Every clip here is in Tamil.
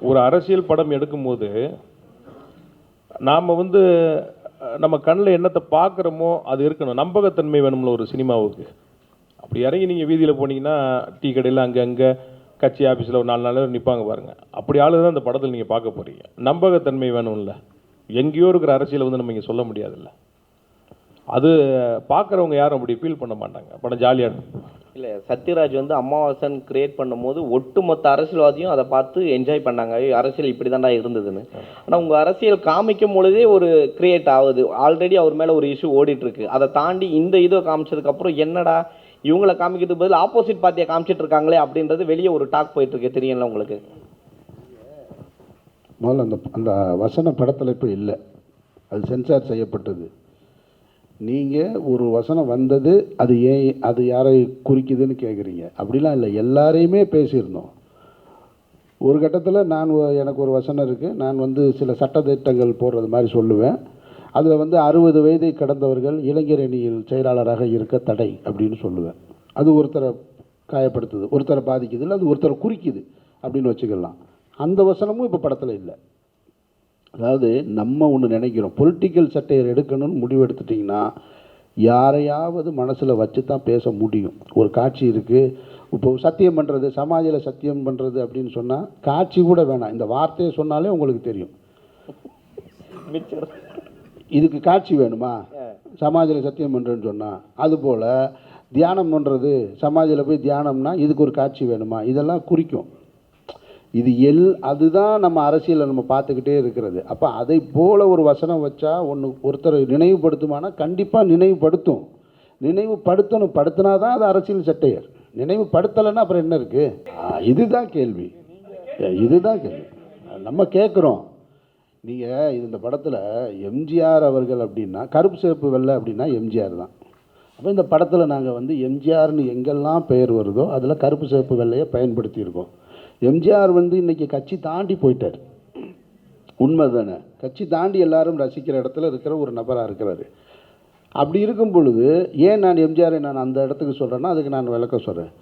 ஒரு அரசியல் படம் எடுக்கும்போது நாம் வந்து நம்ம கண்ணில் என்னத்தை பார்க்குறோமோ அது இருக்கணும். நம்பகத்தன்மை வேணும்ல ஒரு சினிமாவுக்கு. அப்படி இறங்கி நீங்கள் வீதியில் போனீங்கன்னா டீ கடையில் அங்கே அங்கே கட்சி ஆஃபீஸில் ஒரு நாலு நாள் நிற்பாங்க பாருங்கள் அப்படி ஆளு தான் அந்த படத்தில் நீங்கள் பார்க்க போகிறீங்க நம்பகத்தன்மை வேணும்ல. எங்கேயோ இருக்கிற அரசியலை வந்து நம்ம இங்கே சொல்ல முடியாதுல்ல. அது பார்க்குறவங்க யாரும் அப்படி ஃபீல் பண்ண மாட்டாங்க. படம் ஜாலியாக இருக்கும். இல்லை சத்யராஜ் வந்து அமாவாசன் கிரியேட் பண்ணும்போது ஒட்டுமொத்த அரசியல்வாதியும் அதை பார்த்து என்ஜாய் பண்ணாங்க. அரசியல் இப்படி தான்டா இருந்ததுன்னு. ஆனால் உங்கள் அரசியல் காமிக்கும் பொழுதே ஒரு கிரியேட் ஆகுது. ஆல்ரெடி அவர் மேலே ஒரு இஷ்யூ ஓடிட்டுருக்கு. அதை தாண்டி இந்த இதை காமிச்சதுக்கப்புறம் என்னடா இவங்களை காமிக்கிறதுக்கு பதில் ஆப்போசிட் பார்ட்டியை காமிச்சிட்டு இருக்காங்களே அப்படின்றது வெளியே ஒரு டாக் போயிட்டுருக்கு. தெரியல உங்களுக்கு? முதல்ல அந்த அந்த வசன படத்தில் இப்போ இல்லை. அது சென்சார் செய்யப்பட்டது. நீங்கள் ஒரு வசனம் வந்தது அது ஏன் அது யாரை குறிக்குதுன்னு கேட்குறீங்க அப்படிலாம் இல்லை. எல்லாரையுமே பேசியிருந்தோம். ஒரு கட்டத்தில் நான் எனக்கு ஒரு வசனம் இருக்குது நான் வந்து சில சட்டத்திட்டங்கள் போடுறது மாதிரி சொல்லுவேன். அதில் வந்து அறுபது வயதை கடந்தவர்கள் இளைஞர் அணியில் செயலாளராக இருக்க தடை அப்படின்னு சொல்லுவேன். அது ஒருத்தரை காயப்படுத்துது ஒருத்தரை பாதிக்குது இல்லை அது ஒருத்தரை குறிக்குது அப்படின்னு வச்சுக்கலாம். அந்த வசனமும் இப்போ படத்தில் இல்லை. அதாவது நம்ம ஒன்று நினைக்கிறோம். பொலிட்டிக்கல் சட்டையர் எடுக்கணும்னு முடிவு எடுத்துட்டிங்கன்னா யாரையாவது மனசில் வச்சு தான் பேச முடியும். ஒரு காட்சி இருக்குது இப்போ சத்தியம் பண்ணுறது சமாஜில் சத்தியம் பண்ணுறது அப்படின்னு சொன்னால் காட்சி கூட வேணாம். இந்த வார்த்தையை சொன்னாலே உங்களுக்கு தெரியும். இதுக்கு காட்சி வேணுமா? சமாஜில் சத்தியம் பண்ணுறேன்னு சொன்னால் அதுபோல் தியானம் பண்ணுறது சமாஜில் போய் தியானம்னா இதுக்கு ஒரு காட்சி வேணுமா? இதெல்லாம் குறிக்கும். இது எல் அதுதான் நம்ம அரசியலில் நம்ம பார்த்துக்கிட்டே இருக்கிறது. அப்போ அதை போல் ஒரு வசனம் வச்சா ஒன்று ஒருத்தரை நினைவுபடுத்துமானா கண்டிப்பாக நினைவுபடுத்தும். நினைவுபடுத்தணும் படுத்தினா தான் அது அரசியல் சட்டையர். நினைவுபடுத்தலைன்னா அப்புறம் என்ன இருக்குது இதுதான் கேள்வி. இதுதான் கேள்வி. நம்ம கேட்குறோம் நீங்கள் இந்த படத்தில் எம்ஜிஆர் அவர்கள் அப்படின்னா கருப்பு சிவப்பு வெள்ளை அப்படின்னா எம்ஜிஆர் தான். அப்போ இந்த படத்தில் நாங்கள் வந்து எம்ஜிஆர்னு எங்கெல்லாம் பெயர் வருதோ அதில் கருப்பு சிவப்பு வெள்ளையை பயன்படுத்தியிருக்கோம். எம்ஜிஆர் வந்து இன்றைக்கி கட்சி தாண்டி போயிட்டார். உண்மை தானே கட்சி தாண்டி எல்லாரும் ரசிக்கிற இடத்துல இருக்கிற ஒரு நபராக இருக்கிறாரு. அப்படி இருக்கும் பொழுது ஏன் நான் எம்ஜிஆரை நான் அந்த இடத்துக்கு சொல்கிறேன்னா அதுக்கு நான் விளக்கம் சொல்கிறேன்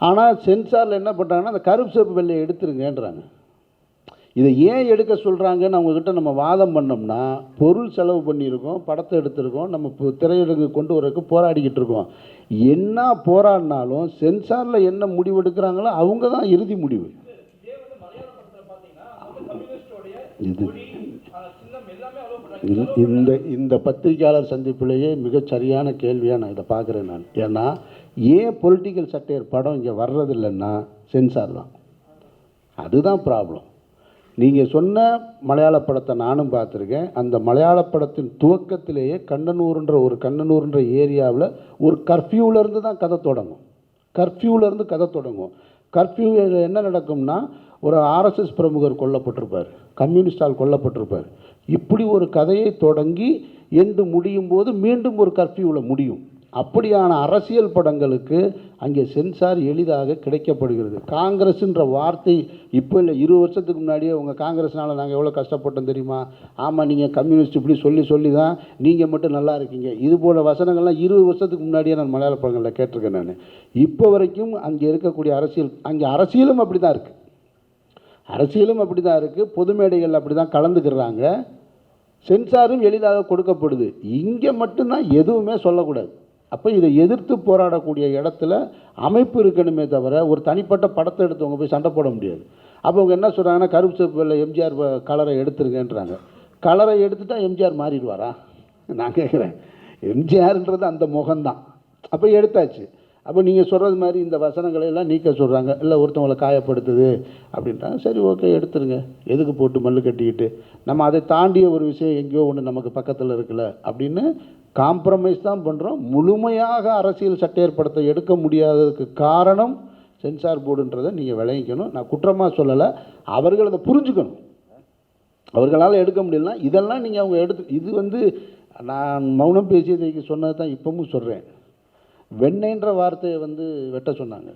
ஆனால் சென்சாரில் என்ன பண்ணுறாங்கன்னா அந்த கருப்பு சிவப்பு வெள்ளையை எடுத்துருங்கன்றாங்க. இதை ஏன் எடுக்க சொல்கிறாங்கன்னு அவங்கக்கிட்ட நம்ம வாதம் பண்ணோம்னா பொருள் செலவு பண்ணியிருக்கோம் படத்தை எடுத்திருக்கோம் நம்ம இப்போ கொண்டு வரக்கு போராடிக்கிட்டு இருக்கோம். என்ன போராடினாலும் சென்சாரில் என்ன முடிவு எடுக்கிறாங்களோ அவங்க தான் இறுதி முடிவு. இது. இந்த- இந்த இந்த பத்திரிகையாளர் சந்திப்பிலேயே மிகச் சரியான கேள்வியாக நான் இதை பார்க்குறேன் நான். ஏன்னா ஏன் பொலிட்டிக்கல் சட்டையர் படம் இங்கே வர்றதில்லைன்னா சென்சார் தான். அதுதான் ப்ராப்ளம் நீங்கள் சொன்ன மலையாள படத்தை நானும் பார்த்துருக்கேன். அந்த மலையாள படத்தின் துவக்கத்திலேயே கண்ணனூர்ன்ற ஒரு கண்ணனூர்ன்ற ஏரியாவில் ஒரு கர்ஃப்யூவிலேருந்து தான் கதை தொடங்கும். கர்ஃப்யூவிலேருந்து கதை தொடங்கும். கர்ஃப்யூவில் என்ன நடக்கும்னா ஒரு ஆர்எஸ்எஸ் பிரமுகர் கொல்லப்பட்டிருப்பார். கம்யூனிஸ்டால் கொல்லப்பட்டிருப்பார். இப்படி ஒரு கதையை தொடங்கி எண்டு முடியும் போது மீண்டும் ஒரு கர்ஃப்யூவில் முடியும். அப்படியான அரசியல் படங்களுக்கு அங்கே சென்சார் எளிதாக கிடைக்கப்படுகிறது. காங்கிரஸ்ன்ற வார்த்தை இப்போ இல்லை இரு வருஷத்துக்கு முன்னாடியே உங்கள் காங்கிரஸ்னால் நாங்கள் எவ்வளோ கஷ்டப்பட்டோம் தெரியுமா? ஆமாம் நீங்கள் கம்யூனிஸ்ட் இப்படி சொல்லி சொல்லி தான் நீங்கள் மட்டும் நல்லா இருக்கீங்க. இது போல் வசனங்கள்லாம் இருபது வருஷத்துக்கு முன்னாடியே நான் மலையாள படங்களில் கேட்டிருக்கேன் நான். இப்போ வரைக்கும் அங்கே இருக்கக்கூடிய அரசியல் அங்கே அரசியலும் அப்படி தான் இருக்குது அரசியலும் அப்படி தான் இருக்குது பொது மேடைகள் அப்படி தான் கலந்துக்கிறாங்க. சென்சாரும் எளிதாக கொடுக்கப்படுது. இங்கே மட்டும்தான் எதுவுமே சொல்லக்கூடாது. அப்போ இதை எதிர்த்து போராடக்கூடிய இடத்துல அமைப்பு இருக்கணுமே தவிர ஒரு தனிப்பட்ட படத்தை எடுத்தவங்க போய் சண்டை போட முடியாது. அப்போ அவங்க என்ன சொல்கிறாங்கன்னா கருப்பு சிவப்பு எம்ஜிஆர் வ- கலரை எடுத்துருங்கன்றாங்க. கலரை எடுத்துட்டா எம்ஜிஆர் மாறிடுவாரா? நான் கேட்குறேன் எம்ஜிஆர்ன்றது அந்த முகம்தான். அப்போ எடுத்தாச்சு. அப்போ நீங்கள் சொல்கிறது மாதிரி இந்த வசனங்களை எல்லாம் நீக்க சொல்கிறாங்க இல்லை ஒருத்தவங்களை காயப்படுத்துது அப்படின்றாங்க. சரி ஓகே எடுத்துருங்க. எதுக்கு போட்டு மல்லு கட்டிக்கிட்டு? நம்ம அதை தாண்டிய ஒரு விஷயம் எங்கேயோ ஒன்று நமக்கு பக்கத்தில் இருக்குல்ல அப்படின்னு காம்ப்ரமைஸ் தான் பண்ணுறோம் முழுமையாக அரசியல் சட்ட ஏற்படுத்த எடுக்க முடியாததுக்கு காரணம் சென்சார் போர்டுன்றதை நீங்கள் விளையிக்கணும் நான் குற்றமாக சொல்லலை. அவர்கள் அதை புரிஞ்சுக்கணும். அவர்களால் எடுக்க முடியலனா இதெல்லாம் நீங்கள் அவங்க எடுத்து இது வந்து நான் மௌனம் பேசியதைக்கு சொன்னது தான் இப்பவும் சொல்கிறேன் வெண்ணெய்ன்ற வார்த்தையை வந்து வெட்ட சொன்னாங்க.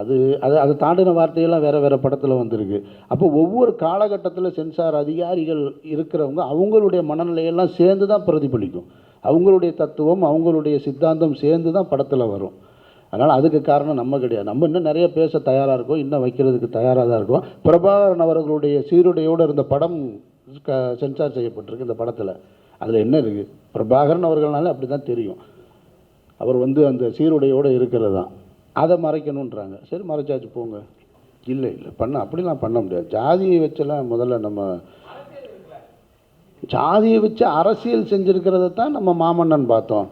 அது அது அதை தாண்டின வார்த்தையெல்லாம் வேறு வேறு படத்தில் வந்திருக்கு. அப்போ ஒவ்வொரு காலகட்டத்தில் சென்சார் அதிகாரிகள் இருக்கிறவங்க அவங்களுடைய மனநிலையெல்லாம் சேர்ந்து தான் பிரதிபலிக்கும். அவங்களுடைய தத்துவம் அவங்களுடைய சித்தாந்தம் சேர்ந்து தான் படத்தில் வரும். அதனால் அதுக்கு காரணம் நம்ம கிடையாது. நம்ம இன்னும் நிறைய பேச தயாராக இருக்கோம். இன்னும் வைக்கிறதுக்கு தயாராக தான் இருக்கோம். பிரபாகரன் அவர்களுடைய சீருடையோடு இருந்த படம் க சென்சார் செய்யப்பட்டிருக்கு இந்த படத்தில். அதில் என்ன இருக்குது பிரபாகரன் அவர்கள்னாலே அப்படி தான் தெரியும். அவர் வந்து அந்த சீருடையோடு இருக்கிறது தான் அதை மறைக்கணுன்றாங்க சரி மறைச்சாச்சு போங்க. இல்லை இல்லை பண்ண அப்படிலாம் பண்ண முடியாது. ஜாதியை வச்செல்லாம் முதல்ல நம்ம ஜாதியை வச்சு அரசியல் செஞ்சுருக்கிறத தான் நம்ம மாமன்னன் பார்த்தோம்.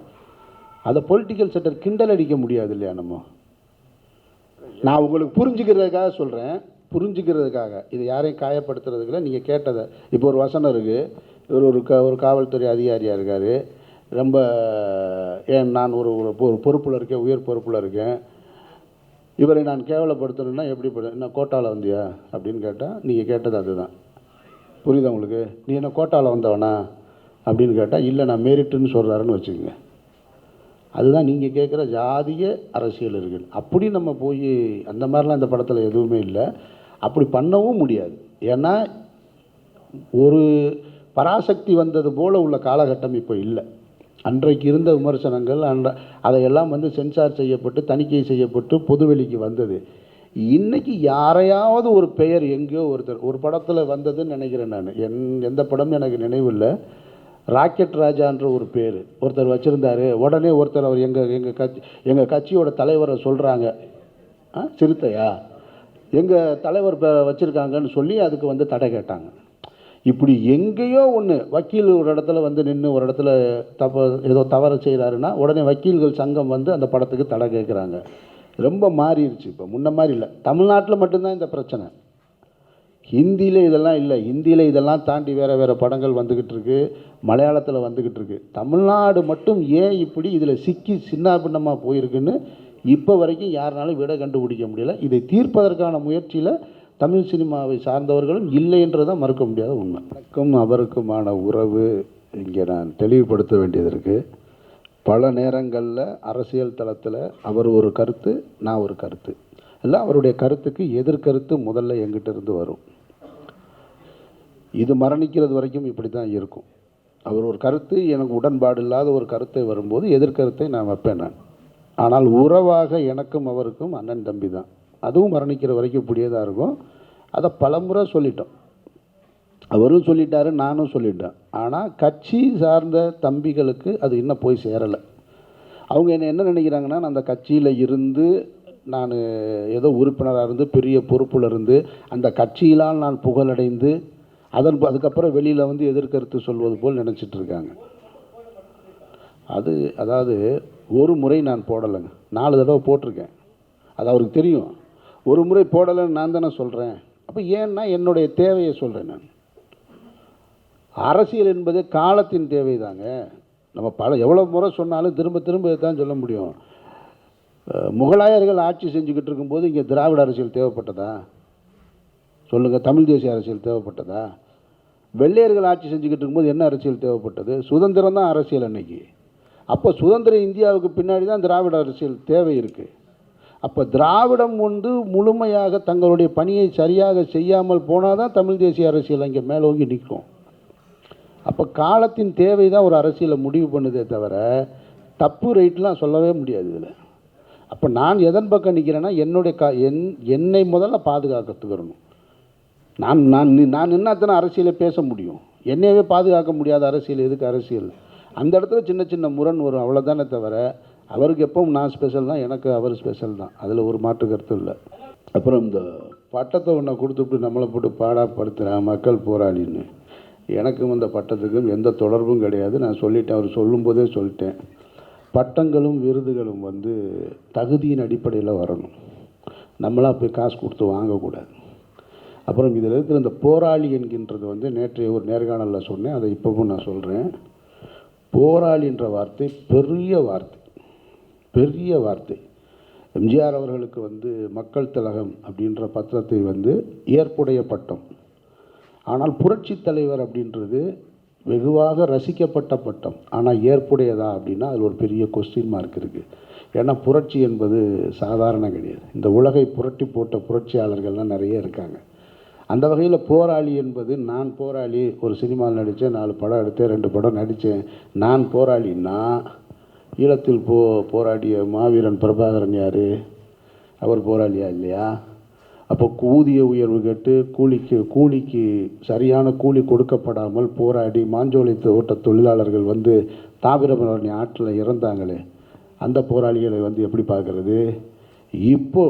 அதை பொலிட்டிக்கல் செட்டர் கிண்டல் அடிக்க முடியாது இல்லையா நம்ம? நான் உங்களுக்கு புரிஞ்சுக்கிறதுக்காக சொல்கிறேன் புரிஞ்சுக்கிறதுக்காக. இது யாரையும் காயப்படுத்துறதுக்குல நீங்கள் கேட்டதை. இப்போ ஒரு வசனம் இருக்குது இவர் ஒரு க ஒரு காவல்துறை அதிகாரியாக இருக்கார். ரொம்ப ஏன் நான் ஒரு ஒரு பொ- ஒரு பொறுப்பில் இருக்கேன் உயர் பொறுப்பில் இருக்கேன். இவரை நான் கேவலப்படுத்தணும்னா எப்படி என்ன கோட்டாவில் வந்தியா? அப்படின்னு கேட்டால் நீங்கள் கேட்டது அதுதான். புரியுதா உங்களுக்கு? நீ என்ன கோட்டாவில் வந்தவனா? அப்படின்னு கேட்டால் இல்லை நான் மேரிட்டுன்னு சொல்கிறாருன்னு வச்சுக்கோங்க. அதுதான் நீங்கள் கேட்குற ஜாதிய அரசியல் இருக்குது அப்படி நம்ம போய் அந்த மாதிரிலாம் இந்த படத்தில் எதுவுமே இல்லை. அப்படி பண்ணவும் முடியாது. ஏன்னா ஒரு பராசக்தி வந்தது போல் உள்ள காலகட்டம் இப்போ இல்லை. அன்றைக்கு இருந்த விமர்சனங்கள் அன்ற அதையெல்லாம் வந்து சென்சார் செய்யப்பட்டு தணிக்கை செய்யப்பட்டு பொதுவெளிக்கு வந்தது. இன்றைக்கி யாரையாவது ஒரு பெயர் எங்கேயோ ஒருத்தர் ஒரு படத்தில் வந்ததுன்னு நினைக்கிறேன் நான். என் எந்த படம்னு எனக்கு நினைவில்லை. ராக்கெட் ராஜான்ற ஒரு பேர் ஒருத்தர் வச்சுருந்தாரு. உடனே ஒருத்தர் அவர் எங்கள் எங்கள் கட்சி எங்கள் கட்சியோட தலைவரை சொல்கிறாங்க ஆ சிறுத்தையா? எங்கள் தலைவர் வச்சுருக்காங்கன்னு சொல்லி அதுக்கு வந்து தடை கேட்டாங்க. இப்படி எங்கேயோ ஒன்று வக்கீல் ஒரு இடத்துல வந்து நின்று ஒரு இடத்துல தப்ப ஏதோ தவறு செய்கிறாருன்னா உடனே வக்கீல்கள் சங்கம் வந்து அந்த படத்துக்கு தடை கேட்குறாங்க ரொம்ப மாறிடுச்சு இப்போ. முன்ன மாதிரி இல்லை. தமிழ்நாட்டில் மட்டும்தான் இந்த பிரச்சனை. ஹிந்தியில் இதெல்லாம் இல்லை. ஹிந்தியில் இதெல்லாம் தாண்டி வேறு வேறு படங்கள் வந்துக்கிட்டு இருக்கு. மலையாளத்தில் வந்துக்கிட்டு இருக்கு. தமிழ்நாடு மட்டும் ஏன் இப்படி இதில் சிக்கி சின்ன பின்னமாக போயிருக்குன்னு இப்போ வரைக்கும் யாருனாலும் விட கண்டுபிடிக்க முடியல. இதை தீர்ப்பதற்கான முயற்சியில் தமிழ் சினிமாவை சார்ந்தவர்களும் இல்லை என்றுதான் மறுக்க முடியாத உண்மை. எனக்கும் அவருக்குமான உறவு இங்கே நான் தெளிவுபடுத்த வேண்டியது இருக்குது பல நேரங்களில் அரசியல் தளத்தில் அவர் ஒரு கருத்து நான் ஒரு கருத்து. இல்லை அவருடைய கருத்துக்கு எதிர்கருத்து முதல்ல எங்கிட்ட இருந்து வரும். இது மரணிக்கிறது வரைக்கும் இப்படி தான் இருக்கும். அவர் ஒரு கருத்து எனக்கு உடன்பாடு இல்லாத ஒரு கருத்தை வரும்போது எதிர்கருத்தை நான் வைப்பேன் நான். ஆனால் உறவாக எனக்கும் அவருக்கும் அண்ணன் தம்பி தான் அதுவும் மரணிக்கிற வரைக்கும் இப்படியே தான் இருக்கும். அதை பலமுறை சொல்லிட்டோம். அவரும் சொல்லிட்டாரு நானும் சொல்லிட்டேன். ஆனால் கட்சி சார்ந்த தம்பிகளுக்கு அது இன்னும் போய் சேரலை. அவங்க என்ன என்ன நினைக்கிறாங்கன்னா நான் அந்த கட்சியில் இருந்து நான் ஏதோ உறுப்பினராக இருந்து பெரிய பொறுப்பில் இருந்து அந்த கட்சியிலால் நான் புகழடைந்து அதன் அதுக்கப்புறம் வெளியில் வந்து எதிர்கருத்து சொல்வது போல் நினச்சிட்டு இருக்காங்க. அது அதாவது ஒரு முறை நான் போடலைங்க. நாலு தடவை போட்டிருக்கேன். அது அவருக்கு தெரியும். ஒரு முறை போடலைன்னு நான் தானே சொல்கிறேன் அப்போ ஏன்னா என்னுடைய தேவையை சொல்கிறேன் நான். அரசியல் என்பது காலத்தின் தேவை தாங்க நம்ம பல எவ்வளோ முறை சொன்னாலும் திரும்ப திரும்ப தான் சொல்ல முடியும். முகலாயர்கள் ஆட்சி செஞ்சுக்கிட்டு இருக்கும்போது இங்கே திராவிட அரசியல் தேவைப்பட்டதா? சொல்லுங்கள் தமிழ் தேசிய அரசியல் தேவைப்பட்டதா? வெள்ளையர்கள் ஆட்சி செஞ்சுக்கிட்டு இருக்கும்போது என்ன அரசியல் தேவைப்பட்டது? சுதந்திரம் தான் அரசியல் அன்னைக்கு. அப்போ சுதந்திர இந்தியாவுக்கு பின்னாடி தான் திராவிட அரசியல் தேவை இருக்குது அப்போ திராவிடம் வந்து முழுமையாக தங்களுடைய பணியை சரியாக செய்யாமல் போனால் தான் தமிழ் தேசிய அரசியல் அங்கே மேலோங்கி நிற்கும். அப்போ காலத்தின் தேவை தான் ஒரு அரசியலை முடிவு பண்ணுதே தவிர தப்பு ரைட்லாம் சொல்லவே முடியாது இதில். அப்போ நான் எதன் பக்கம் நிற்கிறேன்னா என்னுடைய கா என் என்னை முதல்ல பாதுகாக்கத்துக்கணும். நான் நான் நி- நான் என்னத்தனை அரசியலை பேச முடியும்? என்னையவே பாதுகாக்க முடியாத அரசியல் எதுக்கு அரசியல்? அந்த இடத்துல சின்ன சின்ன முரண் வரும் அவ்வளோதானே தவிர அவருக்கு எப்பவும் நான் ஸ்பெஷல் தான் எனக்கு அவர் ஸ்பெஷல் தான். அதில் ஒரு மாற்று கருத்து இல்லை. அப்புறம் இந்த பட்டத்தை ஒன்றை கொடுத்துட்டு நம்மளை போட்டு பாடாப்படுத்துகிறேன் மக்கள் போராளின்னு. எனக்கும் இந்த பட்டத்துக்கும் எந்த தொடர்பும் கிடையாது. நான் சொல்லிட்டேன் அவர் சொல்லும்போதே சொல்லிட்டேன். பட்டங்களும் விருதுகளும் வந்து தகுதியின் அடிப்படையில் வரணும். நம்மளாக போய் காசு கொடுத்து வாங்கக்கூடாது. அப்புறம் இதில் இருக்கிற இந்த போராளி என்கின்றது வந்து நேற்றைய ஒரு நேர்காணலில் சொன்னேன் அதை இப்போவும் நான் சொல்கிறேன் போராளின்ற வார்த்தை பெரிய வார்த்தை. பெரிய வார்த்தை. எம்ஜிஆர் அவர்களுக்கு வந்து மக்கள் திலகம் அப்படின்ற பத்திரத்தை வந்து ஏற்புடைய பட்டம். ஆனால் புரட்சி தலைவர் அப்படின்றது வெகுவாக ரசிக்கப்பட்ட பட்டம். ஆனால் ஏற்புடையதா அப்படின்னா அதில் ஒரு பெரிய கொஸ்டின் மார்க் இருக்குது ஏன்னா புரட்சி என்பது சாதாரண கிடையாது. இந்த உலகை புரட்டி போட்ட புரட்சியாளர்கள்லாம் நிறைய இருக்காங்க. அந்த வகையில் போராளி என்பது நான் போராளி ஒரு சினிமாவில் நடித்தேன் நாலு படம் எடுத்தேன் ரெண்டு படம் நடித்தேன் நான் போராளின்னா ஈழத்தில் போ போராடிய மாவீரன் பிரபாகரன் யார்? அவர் போராளியா இல்லையா? அப்போ ஊதிய உயர்வு கேட்டு கூலிக்கு கூலிக்கு சரியான கூலி கொடுக்கப்படாமல் போராடி மாஞ்சோலை தோட்ட தொழிலாளர்கள் வந்து தாமிரபரணி ஆற்றில் இறந்தாங்களே அந்த போராளிகளை வந்து எப்படி பார்க்குறது? இப்போ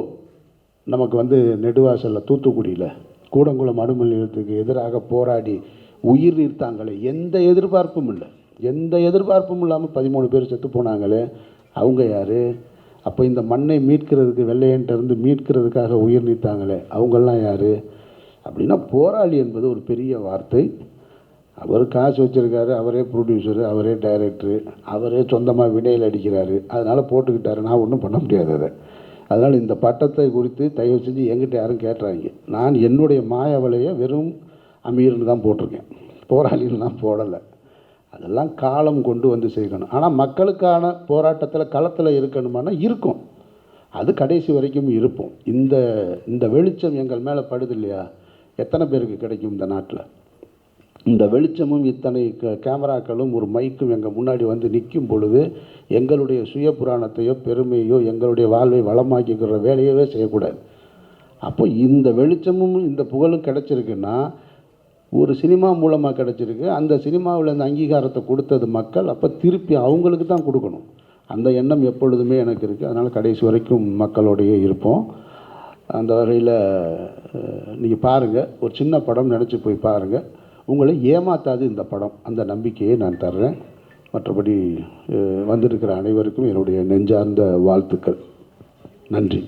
நமக்கு வந்து நெடுவாசலில் தூத்துக்குடியில் கூடங்குளம் அணுமின் நிலையத்துக்கு எதிராக போராடி உயிர் நீர்த்தாங்களே எந்த எதிர்பார்ப்பும் இல்லை. எந்த எதிர்பார்ப்பும் இல்லாமல் பதிமூணு பேர் செத்து போனாங்களே அவங்க யார்? அப்போ இந்த மண்ணை மீட்கிறதுக்கு வெள்ளையன்ட்டேருந்து மீட்கிறதுக்காக உயிர் நீத்தாங்களே அவங்கெல்லாம் யார்? அப்படின்னா போராளி என்பது ஒரு பெரிய வார்த்தை. அவர் காசு வச்சுருக்காரு அவரே ப்ரொடியூசரு அவரே டைரக்டரு அவரே சொந்தமாக விடையில் அடிக்கிறாரு. அதனால் போட்டுக்கிட்டாரு. நான் ஒன்றும் பண்ண முடியாது அதை. அதனால் இந்த பட்டத்தை குறித்து தயவு செஞ்சு எங்கிட்ட யாரும் கேட்டுறாங்க நான் என்னுடைய மாயவலையை வெறும் அமீர்னு தான் போட்டிருக்கேன். போராளின்னு தான் போடலை. அதெல்லாம் காலம் கொண்டு வந்து செய்யணும் ஆனால் மக்களுக்கான போராட்டத்தில் களத்தில் இருக்கணுமானா இருக்கும். அது கடைசி வரைக்கும் இருப்போம். இந்த இந்த வெளிச்சம் எங்கள் மேலே படுது இல்லையா? எத்தனை பேருக்கு கிடைக்கும் இந்த நாட்டில்? இந்த வெளிச்சமும் இத்தனை க- கேமராக்களும் ஒரு மைக்கும் எங்கள் முன்னாடி வந்து நிற்கும் பொழுது எங்களுடைய சுய புராணத்தையோ பெருமையோ எங்களுடைய வாழ்வை வளமாக்கிக்கிற வேலையவே செய்யக்கூடாது. அப்போ இந்த வெளிச்சமும் இந்த புகழும் கிடச்சிருக்குன்னா ஒரு சினிமா மூலமாக கிடச்சிருக்கு. அந்த சினிமாவில் இந்த அங்கீகாரத்தை கொடுத்தது மக்கள். அப்போ திருப்பி அவங்களுக்கு தான் கொடுக்கணும். அந்த எண்ணம் எப்பொழுதுமே எனக்கு இருக்குது அதனால் கடைசி வரைக்கும் மக்களோடையே இருப்போம். அந்த வகையில் நீங்கள் பாருங்கள் ஒரு சின்ன படம் நினச்சி போய் பாருங்கள் உங்களை ஏமாத்தாது இந்த படம். அந்த நம்பிக்கையை நான் தர்றேன். மற்றபடி வந்திருக்கிற அனைவருக்கும் என்னுடைய நெஞ்சார்ந்த வாழ்த்துக்கள். நன்றி.